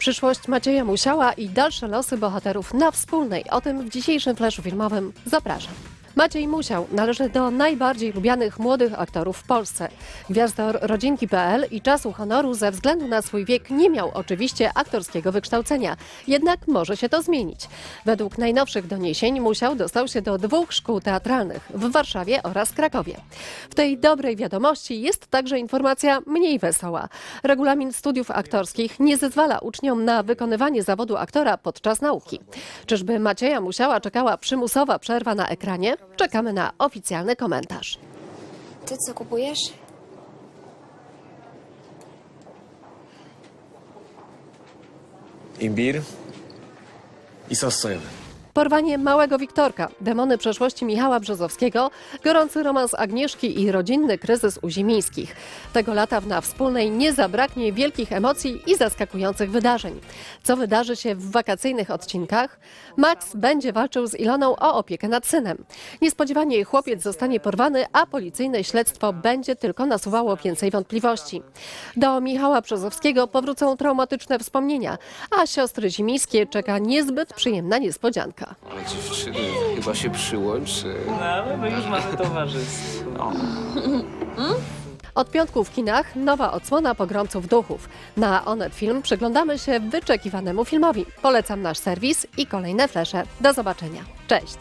Przyszłość Macieja Musiała i dalsze losy bohaterów na wspólnej. O tym w dzisiejszym flaszu filmowym zapraszam. Maciej Musiał należy do najbardziej lubianych młodych aktorów w Polsce. Gwiazdor rodzinki.pl i czasu honoru ze względu na swój wiek nie miał oczywiście aktorskiego wykształcenia. Jednak może się to zmienić. Według najnowszych doniesień Musiał dostał się do dwóch szkół teatralnych w Warszawie oraz Krakowie. W tej dobrej wiadomości jest także informacja mniej wesoła. Regulamin studiów aktorskich nie zezwala uczniom na wykonywanie zawodu aktora podczas nauki. Czyżby Macieja Musiała czekała przymusowa przerwa na ekranie? Czekamy na oficjalny komentarz. Ty co kupujesz? Imbir e só. Porwanie małego Wiktorka, demony przeszłości Michała Brzozowskiego, gorący romans Agnieszki i rodzinny kryzys u Zimińskich. Tego lata na wspólnej nie zabraknie wielkich emocji i zaskakujących wydarzeń. Co wydarzy się w wakacyjnych odcinkach? Max będzie walczył z Iloną o opiekę nad synem. Niespodziewanie chłopiec zostanie porwany, a policyjne śledztwo będzie tylko nasuwało więcej wątpliwości. Do Michała Brzozowskiego powrócą traumatyczne wspomnienia, a siostry Zimińskie czeka niezbyt przyjemna niespodzianka. Ale dziewczyny, chyba się przyłączy. No, ale my już mamy towarzystwo. Od piątku w kinach nowa odsłona pogromców duchów. Na Onet Film przyglądamy się wyczekiwanemu filmowi. Polecam nasz serwis i kolejne flesze. Do zobaczenia. Cześć!